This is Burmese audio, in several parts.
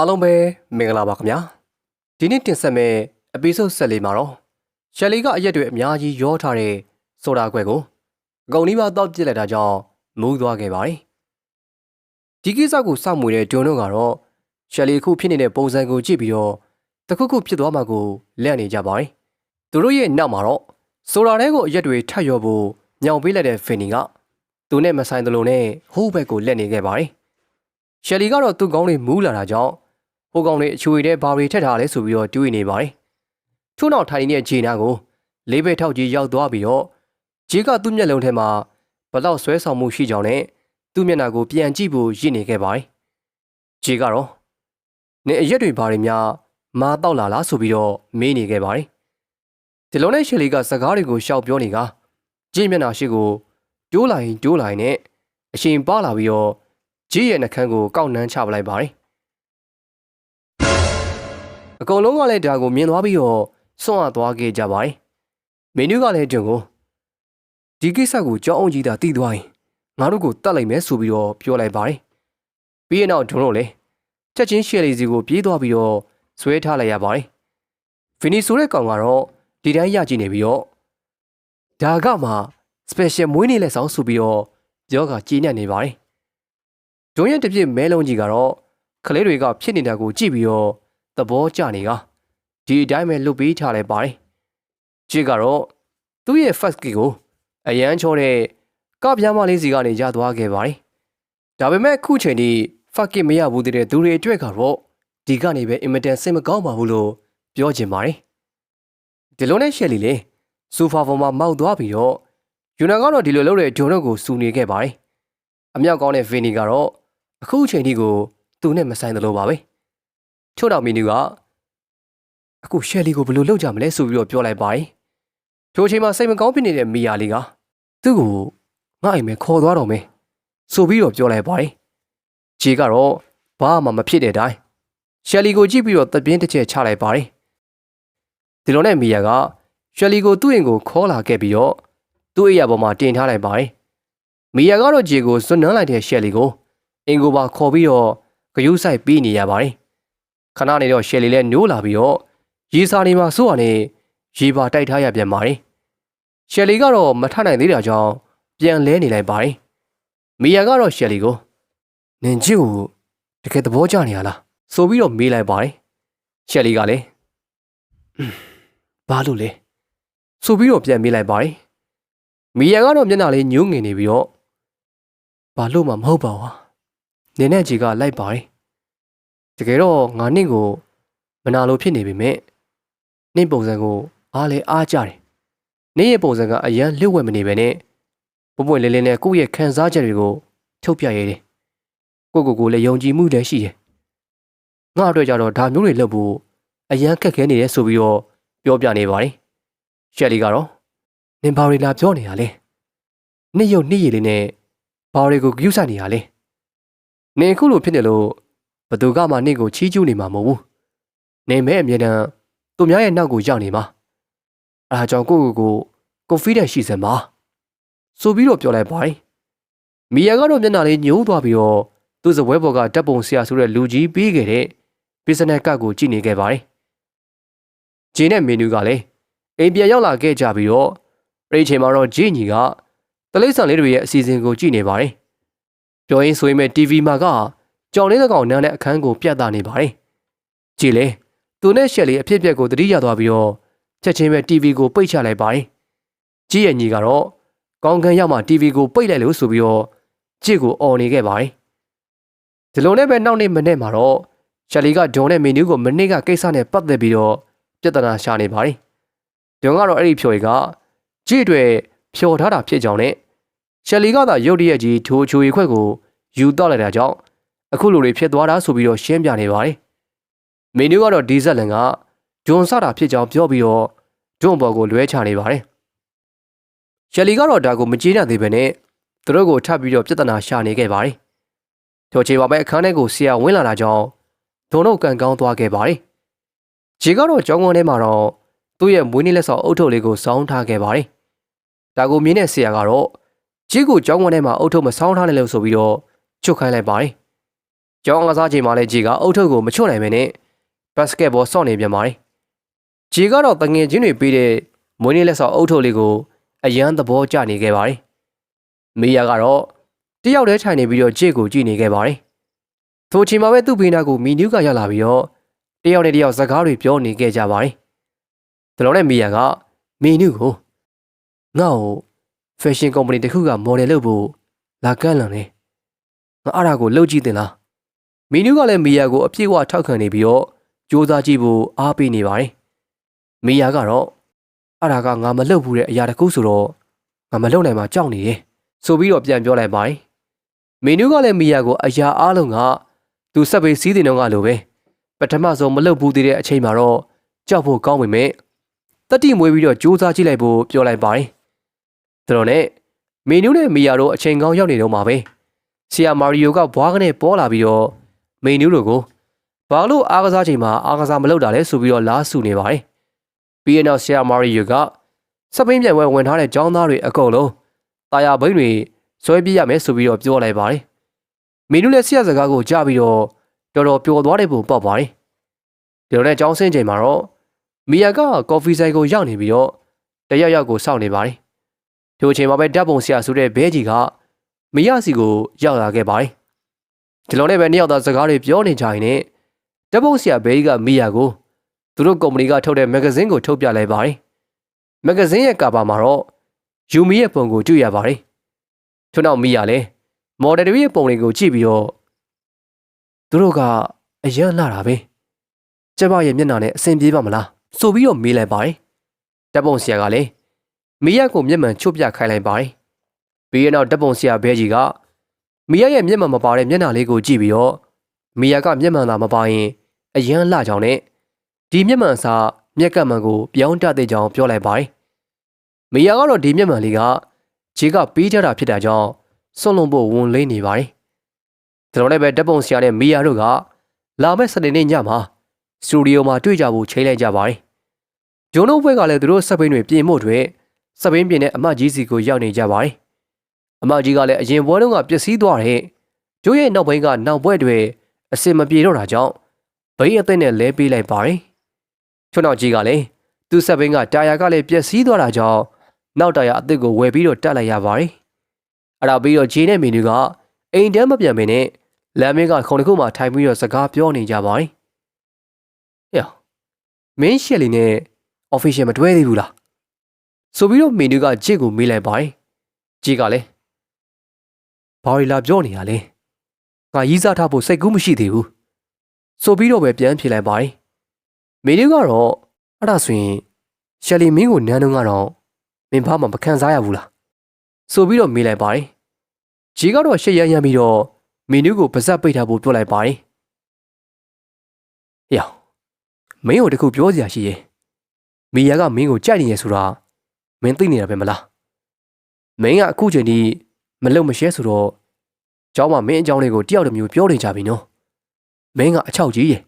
အားလုံးပဲမင်္ဂလာပါခင်ဗျာဒီနေ့တင်ဆက်မယ့် episode 14မှာတော့ရှယ်လီကအရက်တွေအများကြီးရောထားတဲ့ဆိုတာခွဲကိုအကုန်လေးပါတောက်ပြစ်လိုက်တာကြောင့်မူးသွားခဲ့ပါတယ်ဒီကိစ္စကိုစောင့်မွေတဲ့ဒွန်တို့ကတော့ရှယ်လီအခုဖြစ်နေတဲ့ပုံစံကိုကြည့်ပြီးတော့တခုခုဖြစ်သွားမှကိုလက်နေကြပါတယ်သူတို့ရဲ့နောက်မှာတော့ဆိုတာတဲကိုအရက်တွေထပ်ရောဖို့ညောင်ပေးလိုက်တဲ့ဖင်နီကသူနဲ့မဆိုင်သလိုနဲ့ဟိုးဘက်ကိုလက်နေခဲ့ပါတယ်ရှယ်လီကတော့သူ့ကောင်းတွေမူးလာတာကြောင့် ဟိုကောင်လေးအချွေတဲ့ဘာတွေထက်ထားလဲဆိုပြီးတော့တွေးနေပါတယ်။ထို့နောက်ထိုင်နေတဲ့ဂျေနာကိုလေးဘဲထောက်ကြီးရောက်သွားပြီးတော့ဂျေကသူ့မျက်လုံးထဲမှာဘလောက်ဆွဲဆောင်မှုရှိကြောင်းနဲ့သူ့မျက်နှာကိုပြန်ကြည့်ဖို့ရည်နေခဲ့ပါတယ်။ဂျေကတော့နေအရက်တွေဘာတွေများမာတော့လာလားဆိုပြီးတော့မေးနေခဲ့ပါတယ်။ဒီလုံးနဲ့ရှယ်လီကစကားတွေကိုရှောက်ပြောနေကဂျေမျက်နှာရှိကိုကျိုးလိုက်ကျိုးလိုက်နဲ့အရှင်ပါလာပြီးတော့ဂျေရဲ့နှကန်းကိုကောက်နှမ်းချပလိုက်ပါတယ်။ အကုန်လုံးကလည်းဒါကိုမြင်သွားပြီးတော့စွန့်အပ်သွားခဲ့ကြပါတယ်။မင်းတို့ကလည်းကျွန်ကိုဒီကိစ္စကိုကြောင်းအောင်ကြီးတာတည်သွားရင်ငါတို့ကိုတတ်လိုက်မယ်ဆိုပြီးတော့ပြောလိုက်ပါတယ်။ပြီးရင်တော့ကျွန်တော်လည်းချက်ချင်းရှယ်လီစီကိုပြေးသွားပြီးတော့ဆွဲထားလိုက်ရပါတယ်။ဖီနီဆိုတဲ့ကောင်ကတော့ဒီတိုင်းရကြည့်နေပြီးတော့ဒါကမှ special မွေးနေ့လက်ဆောင်ဆိုပြီးတော့ပြောကကြီးညက်နေပါတယ်။ဒုံရဲ့တစ်ပြစ်မဲလုံးကြီးကတော့ကလေးတွေကဖြစ်နေတာကိုကြည့်ပြီးတော့ သဘောကျနေကဒီအတိုင်းပဲလွတ်ပေးထားလိုက်ပါတယ်။ဂျစ်ကတော့သူ့ရဲ့ first kick ကိုအရန်ချောတဲ့ကပြားမလေးစီကနေရသွားခဲ့ပါတယ်။ဒါပေမဲ့အခုချိန်ထိ fuck it မရဘူးတဲ့သူတွေအတွက်ကတော့ဒီကနေပဲ imitant စိတ်မကောင်းပါဘူးလို့ပြောချင်ပါတယ်။ဒီလိုနဲ့ရှယ်လီလေဆိုဖာပေါ်မှာမောက်သွားပြီးတော့ယူနာကတော့ဒီလိုလုပ်တဲ့ဂျွန်တို့ကိုစူနေခဲ့ပါတယ်။အမြောက်ကောင်းတဲ့ဗင်နီကတော့အခုချိန်ထိကိုသူနဲ့မဆိုင်သလိုပါပဲ။ ချို့တော်မီနူကအခုရှယ်လီကိုဘယ်လိုလုပ်ကြမလဲဆိုပြီးတော့ပြောလိုက်ပါတယ်။ထိုအချိန်မှာစိတ်မကောင်းဖြစ်နေတဲ့မီယာလီကသူ့ကိုငါ့အိမ်မဲခေါ်သွားတော့မယ်ဆိုပြီးတော့ပြောလိုက်ပါတယ်။ဂျေကတော့ဘာမှမဖြစ်တဲ့အတိုင်းရှယ်လီကိုကြည့်ပြီးတော့တပြင်းတစ်ချက်ချလိုက်ပါတယ်။ဒီလိုနဲ့မီယာကရှယ်လီကိုသူ့အိမ်ကိုခေါ်လာခဲ့ပြီးတော့သူ့အိမ်ရပေါ်မှာတင်ထားလိုက်ပါတယ်။မီယာကတော့ဂျေကိုစွန့်နှမ်းလိုက်တဲ့ရှယ်လီကိုအင်ကိုပါခေါ်ပြီးတော့ဂယုဆိုင်ပြီးနေရပါတယ်။ ခဏနေတော့ရှယ်လီလည်းနိုးလာပြီးတော့ရေစာနေမှာစိုးရနဲ့ရေပါတိုက်ထားရပြန်ပါတယ်။ရှယ်လီကတော့မထနိုင်သေးတာကြောင့်ပြန်လဲနေလိုက်ပါတယ်။မီယာကတော့ရှယ်လီကိုနင်ကြီးကိုတကယ်သဘောကျနေရလားဆိုပြီးတော့မေးလိုက်ပါတယ်။ရှယ်လီကလည်း"ဘာလို့လဲဆိုပြီးတော့ပြန်မေးလိုက်ပါတယ်။မီယာကတော့မျက်နှာလေးညှိုးငင်နေပြီးတော့ဘာလို့မှမဟုတ်ပါဘူး။နင်နဲ့ကြီးကလိုက်ပါတယ်။ တကယ်တော့ငါနင့်ကိုမနာလိုဖြစ်နေပေမဲ့နင့်ပုံစံကိုအားလဲအားကြတယ်။နင့်ရဲ့ပုံစံကအရန်လျှို့ဝှက်မနေပဲနဲ့ပွပွလင်းလင်းနဲ့ကိုယ့်ရဲ့ခံစားချက်တွေကိုထုတ်ပြရဲတယ်။ကိုယ့်ကိုယ်ကိုလည်းယုံကြည်မှုတည်းရှိတယ်။ငါအတွက်ကြတော့ဒါမျိုးတွေလုပ်ဖို့အရန်ခက်ခဲနေတယ်ဆိုပြီးတော့ပြောပြနေပါတယ်။ရှယ်လီကတော့နင်ဘာတွေလာပြောနေတာလဲ။နှစ်ရုပ်နှစ်ရည်လေးနဲ့ဘာတွေကိုဂရုစိုက်နေရလဲ။နင်အခုလိုဖြစ်နေလို့ ဘသူကမှနင့်ကိုချီးကျူးနေမှာမဟုတ်ဘူး။နေမဲ့အမြဲတမ်းသူများရဲ့နောက်ကိုရောက်နေမှာ။အားကြောင့်ကိုယ့်ကိုယ်ကို confidence ရှိစမ်းပါ။ဆိုပြီးတော့ပြောလိုက်ပါတယ်။မီယာကတော့မျက်နှာလေးညှိုးသွားပြီးတော့သူ့စပွဲပေါ်ကဓာတ်ပုံဆရာဆိုတဲ့လူကြီးပေးခဲ့တဲ့ business card ကိုကြည့်နေခဲ့ပါတယ်။ဂျင်းနဲ့မင်းနူးကလည်းအိမ်ပြန်ရောက်လာခဲ့ကြပြီးတော့အဲ့ဒီအချိန်မှာတော့ဂျင်းညီကတလိမ့်ဆန်လေးတွေရဲ့အစီအစဉ်ကိုကြည့်နေပါတယ်။ပြောရင်းဆိုရင်မဲ့ TV မှာက ကြောင်လေးတစ်ကောင်နန်းတဲ့အခန်းကိုပြတ်သားနေပါတယ်။ကြည်လေသူနဲ့ရှက်လေးအဖြစ်အပျက်ကိုသတိရသွားပြီးတော့ချက်ချင်းပဲ TV ကိုပိတ်ချလိုက်ပါတယ်။ကြည်ရဲ့ညီကတော့ကောင်းကင်ရောက်မှ TV ကိုပိတ်လိုက်လို့ဆိုပြီးတော့ကြစ်ကိုអော်နေခဲ့ပါတယ်။ဒီလိုနဲ့ပဲနောက်နေ့မနေ့မှာတော့ရှက်လေးကဒွန်နဲ့မင်းနူးကိုမနေ့ကကိစ္စနဲ့ပတ်သက်ပြီးတော့ပြဿနာရှာနေပါတယ်။ဒွန်ကတော့အဲ့ဒီဖြိုရီကကြည်တွေဖြော်ထားတာဖြစ်ကြောင်းနဲ့ရှက်လီကသာရုတ်တရက်ကြီးထိုးချိုရီခွက်ကိုယူတော့လိုက်တာကြောင့် အခုလိုတွေဖြစ်သွားတာဆိုပြီးတော့ရှင်းပြနေပါတယ်။မင်းတို့ကတော့ဒီဇက်လန်ကဂျွန်ဆတာဖြစ်ကြောင်းပြောပြီးတော့ဂျွန်ဘော်ကိုလွဲချနေပါတယ်။ရှယ်လီကတော့ဒါကိုမကြေးနပ်သေးပဲနဲ့သူတို့ကိုထပ်ပြီးတော့ပြဿနာရှာနေခဲ့ပါတယ်။ထိုချေပါပဲအခန်းထဲကိုဆရာဝင်လာတာကြောင့်ဒုံတို့ကန်ကောင်းသွားခဲ့ပါတယ်။ဂျေကတော့ကျောင်းကုန်းထဲမှာတော့သူ့ရဲ့မွေးနေ့လက်ဆောင်အုပ်ထုပ်လေးကိုစောင်းထားခဲ့ပါတယ်။ဒါကိုမြင်တဲ့ဆရာကတော့ဂျေကိုကျောင်းကုန်းထဲမှာအုပ်ထုပ်မစောင်းထားနဲ့လို့ဆိုပြီးတော့ချွတ်ခိုင်းလိုက်ပါတယ် ကျောင်းကစားချိန်မှာလည်းဂျီကအုတ်ထုတ်ကိုမချွတ်နိုင်ပဲနဲ့ဘတ်စကက်ဘောဆော့နေပြန်ပါတယ်ဂျီကတော့တငယ်ချင်းတွေပေးတဲ့မွေးနေ့လက်ဆော့အုတ်ထုတ်လေးကိုအရန်သဘောကျနေခဲ့ပါတယ်မီယာကတော့တယောက်တည်းထိုင်နေပြီးတော့ဂျစ်ကိုကြည့်နေခဲ့ပါတယ်ထိုချိန်မှာပဲသူ့ဘေးနားကိုမီနူးကရောက်လာပြီးတော့တယောက်နဲ့တယောက်စကားတွေပြောနေခဲ့ကြပါတယ်ဒါလို့နဲ့မီယာကမီနူးကိုငါ့ကိုဖက်ရှင်ကုမ္ပဏီတစ်ခုကမော်ဒယ်လုပ်ဖို့လာကန့်လန့်နေငါအဲ့ဒါကိုလုပ်ကြည့်တင်လား မီနူးကလည်းမီယာကိုအပြည့်အဝထောက်ခံနေပြီးတော့စူးစမ်းကြည့်ဖို့အားပေးနေပါတယ်မီယာကတော့အဲ့ဒါကငါမလုပ်ဘူးတဲ့အရာတစ်ခုဆိုတော့ငါမလုပ်နိုင်မှကြောက်နေတယ်ဆိုပြီးတော့ပြန်ပြောလိုက်ပါတယ်မီနူးကလည်းမီယာကိုအရာအားလုံးကသူဆက်ပေးစီးတင်တော့ကလိုပဲပထမဆုံးမလုပ်ဘူးသေးတဲ့အချိန်မှာတော့ကြောက်ဖို့ကောင်းပေမဲ့တတိမွေးပြီးတော့စူးစမ်းကြည့်လိုက်ဖို့ပြောလိုက်ပါတယ်ဒါတော့နဲ့မီနူးနဲ့မီယာတို့အချိန်ကောင်းရောက်နေတော့မှာပဲဆရာမာရီယိုကဘွားကနေပေါ်လာပြီးတော့ မီနူးတို့ကိုဘာလို့အားကစားချိန်မှာအားကစားမလုပ်တာလဲဆိုပြီးတော့လားဆူနေပါတယ်ပြီးရင်တော့ဆရာမာရီယိုကစပိန်ပြန်ဝဲဝင်ထားတဲ့ចောင်းသားတွေအကုန်လုံးတာယာဘိန်းတွေဆွဲပြရမယ်ဆိုပြီးတော့ပြောလိုက်ပါတယ်မီနူးလည်းဆရာစကားကိုကြားပြီးတော့တော်တော်ပျော်သွားတဲ့ပုံပေါက်ပါတယ်ဒီလိုနဲ့ចောင်းဆင်းချိန်မှာတော့မီယာကကော်ဖီဆိုင်ကိုရောက်နေပြီးတော့တရက်ရက်ကိုစောင့်နေပါတယ်ဒီအချိန်မှာပဲဓာတ်ပုံဆရာဆိုတဲ့ဘဲကြီးကမီယာစီကိုရောက်လာခဲ့ပါတယ် ဒီလိုနဲ့ပဲနှစ်ယောက်သားစကားတွေပြောနေကြရင်နဲ့ဓာတ်ပုံဆရာဘဲကြီးကမီယာကိုသူတို့ကုမ္ပဏီကထုတ်တဲ့မဂ္ဂဇင်းကိုထုတ်ပြလိုက်ပါတယ်မဂ္ဂဇင်းရဲ့ကာပါမှာတော့ယူမီရဲ့ပုံကိုတွေ့ရပါတယ်ထို့နောက်မီယာလည်းမော်ဒယ်တွေရဲ့ပုံတွေကိုကြည့်ပြီးတော့သူတို့ကအယံ့လာတာပဲကျမရဲ့မျက်နှာနဲ့အဆင်ပြေပါမလားဆိုပြီးတော့မေးလိုက်ပါတယ်ဓာတ်ပုံဆရာကလည်းမီယာကိုမျက်မှန်ချုပ်ပြခိုင်းလိုက်ပါတယ်ပြီးရင်တော့ဓာတ်ပုံဆရာဘဲကြီးက မီယာရဲ့မျက်မှန်မပါတဲ့မျက်နှာလေးကိုကြည့်ပြီးတော့မီယာကမျက်မှန်သာမပါရင်အယံ့လှကြောင်နဲ့ဒီမျက်မှန်အစားမျက်ကပ်မှန်ကိုပြောင်းတတဲ့ကြောင်ပြောလိုက်ပါတယ်မီယာကတော့ဒီမျက်မှန်လေးကဂျေကပေးကြတာဖြစ်တာကြောင့်စွန့်လွန်ဖို့ဝန်လေးနေပါတယ်။ဒါတော့လည်းပဲဓာတ်ပုံဆရာနဲ့မီယာတို့ကလာမယ့်စနေနေ့ညမှာစတူဒီယိုမှာတွေ့ကြဖို့ချိန်လိုက်ကြပါတယ်။ဂျုံတို့ဘက်ကလည်းသူတို့စက်ပိန်တွေပြင်ဖို့အတွက်စက်ပိန်ပြင်တဲ့အမတ်ကြီးစီကိုရောက်နေကြပါတယ်။ အမတ်ကြီးကလည်းအရင်ဘွဲတုန်းကပျက်စီးသွားတဲ့ဂျိုးရဲ့နောက်ဘိန်းကနောက်ဘွဲတွေအစင်မပြေတော့တာကြောင့်ဘိန်းအသိနဲ့လဲပေးလိုက်ပါတယ်။ချွန်းနောက်ကြီးကလည်းသူ့စက်ပိန်ကတာယာကလည်းပျက်စီးသွားတာကြောင့်နောက်တာယာအသစ်ကိုဝယ်ပြီးတော့တက်လိုက်ရပါတယ်။အဲ့ဒါပြီးတော့ဂျေနဲ့မီနူကအိမ်တန်းမပြန်မင်းနဲ့လမ်းမင်းကခုံတစ်ခုမှထိုင်ပြီးတော့စကားပြောနေကြပါတယ်။ဟဲ့မင်းရှယ်လီနဲ့ official မတွဲသေးဘူးလား။ဆိုပြီးတော့မီနူကဂျစ်ကိုမေးလိုက်ပါတယ်။ဂျစ်ကလည်း ဘာရီလာပြောနေရလဲ။ငါရီးစားထားဖို့စိတ်ကူးမရှိသေးဘူး။ဆိုပြီးတော့ပဲပြန်ဖြေလိုက်ပါတယ်။မီနူကတော့အဲ့ဒါဆိုရင်ရှယ်လီမင်းကိုနန်းတော့ကတော့မင်းဘာမှမခံစားရဘူးလားဆိုပြီးတော့မေးလိုက်ပါတယ်ဂျီကတော့ရှက်ရရမ်းပြီးတော့မင်းနူးကိုပါဇက်ပိတ်ထားဖို့ပြောလိုက်ပါတယ်ဟေ့မင်းတို့တခုပြောစရာရှိရဲ့မီယာကမင်းကိုကြိုက်နေရဆိုတာမင်းသိနေတာပဲမလားမင်းကအခုချိန်ထိ မလုံမရှဲဆိုတော့ကျောင်းမှာမင်းအကြောင်းလေးကိုတယောက်တစ်မျိုးပြောနေကြပြီနော်မင်းကအချောက်ကြီးရဲ့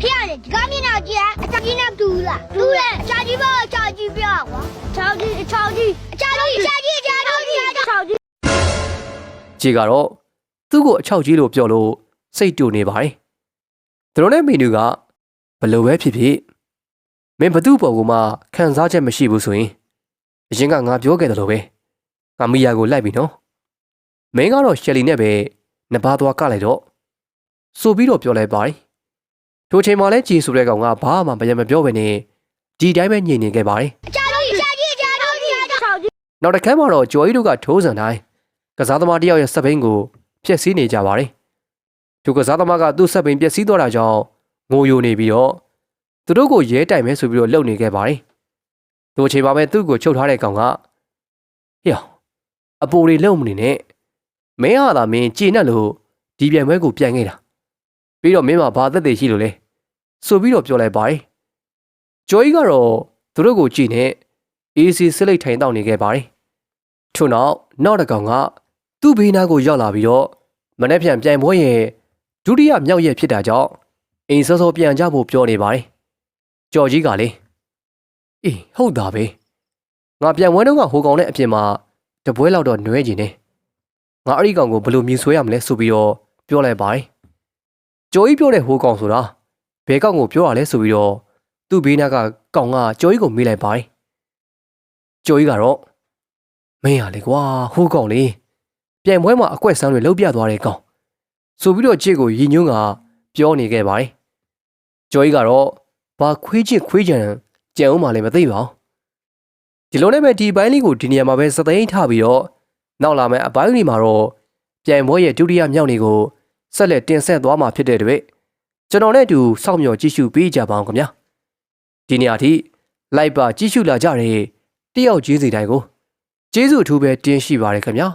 ဖျက်တယ်ဒီကမျက်နှာကြည့်အချာကြီးနဲ့တူလားတူတယ်အချာကြီးပေါ့အချာကြီးပြကွာအချာကြီးအချာကြီးအချာကြီးအချာကြီးအချာကြီးအချာကြီးဂျီကတော့သူ့ကိုအချောက်ကြီးလို့ပြောလို့စိတ်တူနေပါတယ်။သူတို့နဲ့မီနူကဘလို့ပဲဖြစ်ဖြစ်မင်းဘသူ့ပေါ်ကမှခံစားချက်မရှိဘူးဆိုရင်အရင်ကငါပြောခဲ့တယ်လို့ပဲ ငါမီယာကိုလိုက်ပြီနော်။မင်းကတော့ရှယ်လီနဲ့ပဲနှစ်ပါးသွားကလိုက်တော့ဆိုပြီးတော့ပြောလိုက်ပါတယ်။ထိုချိန်မှာလဲဂျီဆိုတဲ့ကောင်ကဘာမှမပြန်မပြောဘဲနဲ့ဒီတိုင်းပဲညင်နေခဲ့ပါတယ်။အချာကြီးအချာကြီးအချာကြီးအချာကြီးနောက်တစ်ခါမှတော့ဂျော်ကြီးတို့ကထိုးစံတိုင်းကစားသမားတစ်ယောက်ရဲ့စက်ဘိန်းကိုဖျက်ဆီးနေကြပါတယ်။သူကစားသမားကသူ့စက်ဘိန်းပျက်စီးသွားတာကြောင့်ငိုယိုနေပြီးတော့သူတို့ကိုရဲတိုင်မဲဆိုပြီးတော့လှုပ်နေခဲ့ပါတယ်။သူအချိန်မှာပဲသူ့ကိုချုပ်ထားတဲ့ကောင်ကဟေ့ အပိုတွေလုံမနေနဲ့မင်းဟာသာမင်းကြည်နဲ့လို့ဒီပြန်ပွဲကိုပြန်ခဲ့တာပြီးတော့မင်းမှာဘာသက်သေရှိလို့လဲဆိုပြီးတော့ပြောလိုက်ပါတယ်။ဂျော်ကြီးကတော့သူတို့ကိုကြည်နဲ့အေးစီစစ်လိတ်ထိုင်တောက်နေခဲ့ပါတယ်။ထို့နောက်နောက်တစ်ကောင်ကသူ့ဘေးနားကိုရောက်လာပြီးတော့မနေ့ပြန်ပြိုင်ပွဲရဲ့ဒုတိယမြောက်ရက်ဖြစ်တာကြောင့်အိမ်စောစောပြန်ကြဖို့ပြောနေပါတယ်။ကြော်ကြီးကလေအေးဟုတ်တာပဲ။ငါပြန်ပွဲတော့ကဟိုကောင်နဲ့အပြင်မှာ တပွဲလောက်တော့နွဲကျင်နေ။ငါအဲ့ဒီကောင်ကိုဘယ်လိုမြည်ဆွဲရမလဲဆိုပြီးတော့ပြောလိုက်ပါတယ်ကျော်ကြီးပြောတဲ့ဟိုကောင်ဆိုတာဘယ်ကောင်ကိုပြောရလဲဆိုပြီးတော့သူ့ဘေးနားကကောင်ကကျော်ကြီးကိုမေးလိုက်ပါတယ်ကျော်ကြီးကတော့မင်းရလေကွာဟိုကောင်လေးပြိုင်ပွဲမှာအကွက်ဆန်းတွေလှုပ်ပြသွားတဲ့ကောင်ဆိုပြီးတော့ချစ်ကိုရီညွန်းကပြောနေခဲ့ပါတယ်ကျော်ကြီးကတော့ဘာခွေးချစ်ခွေးကြံကြံအောင်မှလည်းမသိပါဘူး ဒီလိုနဲ့ပဲဒီဘိုင်းလေးကိုဒီနေရာမှာပဲစသိမ်းထားပြီးတော့နောက်လာမယ့်အပိုင်းလေးမှာတော့ပြိုင်ပွဲရဲ့ဒုတိယမြောက်နေ့ကိုဆက်လက်တင်ဆက်သွားမှာဖြစ်တဲ့အတွက်ကျွန်တော်နဲ့အတူစောင့်မျှော်ကြည့်ရှုပေးကြပါအောင်ခင်ဗျာဒီနေရာထိလိုက်ပါကြည့်ရှုလာကြတဲ့တယောက်ချင်းစီတိုင်းကိုကျေးဇူးအထူးပဲတင်ရှိပါရခင်ဗျာ